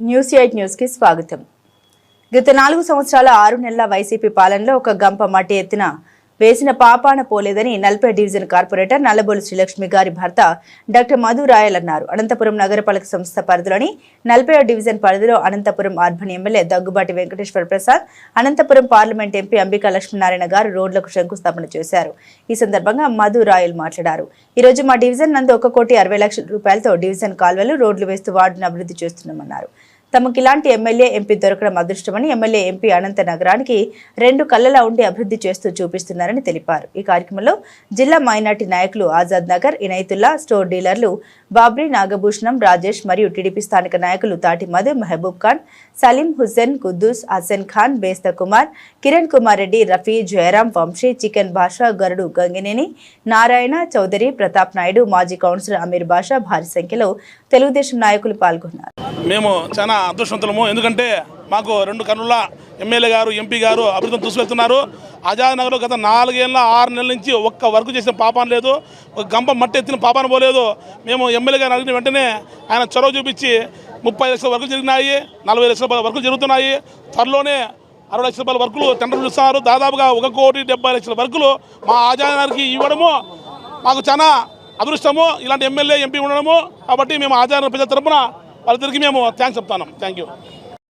News eight న్యూస్కి స్వాగతం. గత నాలుగు సంవత్సరాల ఆరు నెలల వైసీపీ పాలనలో ఒక గంప మట్టి ఎత్తిన వేసిన పాపాన పోలేదని నల్పే డివిజన్ కార్పొరేటర్ నల్లబోలు శ్రీలక్ష్మి గారి భర్త డాక్టర్ మధు రాయల్ అన్నారు. అనంతపురం నగరపాలక సంస్థ పరిధిలోని నల్పే డివిజన్ పరిధిలో Anantapur urban MLA Daggubati Venkateswara Prasad Anantapur parliament MP Ambika Lakshminarayana గారు రోడ్లకు శంకుస్థాపన చేశారు. ఈ సందర్భంగా మధు రాయల్ మాట్లాడారు. ఈ రోజు మా డివిజన్ నందు ఒక కోటి అరవై లక్షల రూపాయలతో డివిజన్ కాల్వలు రోడ్లు వేస్తూ వార్డును అభివృద్ధి చేస్తున్నామన్నారు. తమకు ఇలాంటి ఎమ్మెల్యే ఎంపీ దొరకడం అదృష్టమని ఎమ్మెల్యే ఎంపీ అనంత నగరానికి రెండు కళ్ళలా ఉండి అభివృద్ధి చేస్తూ చూపిస్తున్నారని తెలిపారు. ఈ కార్యక్రమంలో జిల్లా మైనార్టీ నాయకులు ఆజాద్ నగర్ ఇనైతుల్లా స్టోర్ డీలర్లు బాబ్రీ నాగభూషణం రాజేష్ మరియు టీడీపీ స్థానిక నాయకులు తాటి మధు మహబూబ్ ఖాన్ సలీం హుస్సేన్ కుద్దూస్ హసన్ ఖాన్ బేస్త కుమార్ కిరణ్ కుమార్ రెడ్డి రఫీ జయరాం వంశీ చికెన్ బాషా గరుడు గంగినేని నారాయణ చౌదరి ప్రతాప్ నాయుడు మాజీ కౌన్సిలర్ అమీర్ బాషా భారీ సంఖ్యలో తెలుగుదేశం నాయకులు పాల్గొన్నారు. మేము చాలా అదృష్టవంతులము. ఎందుకంటే మాకు రెండు కన్నుల ఎమ్మెల్యే గారు ఎంపీ గారు అభివృద్ధిని తీసుకెళ్తున్నారు ఆజాద్ గత నాలుగేళ్ళ ఆరు నెలల నుంచి ఒక్క వర్క్ చేసిన పాపాన లేదు. ఒక గంప మట్టి ఎత్తిన పాపాన పోలేదు. మేము ఎమ్మెల్యే గారు అడిగిన వెంటనే ఆయన చొరవ చూపించి ముప్పై లక్షల వర్కులు జరిగినాయి నలభై లక్షల రూపాయల వర్కులు జరుగుతున్నాయి. త్వరలోనే అరవై లక్షల రూపాయల వర్కులు టెండర్లు ఇస్తున్నారు దాదాపుగా ఒక కోటి డెబ్బై లక్షల వర్కులు మా ఆజాద్ నగర్కి ఇవ్వడము మాకు చాలా అదృష్టము. ఇలాంటి ఎమ్మెల్యే ఎంపీ ఉండడము. కాబట్టి మేము ఆచార్య ప్రజల తరపున వాళ్ళిద్దరికి మేము థ్యాంక్స్ చెప్తాను థ్యాంక్ యూ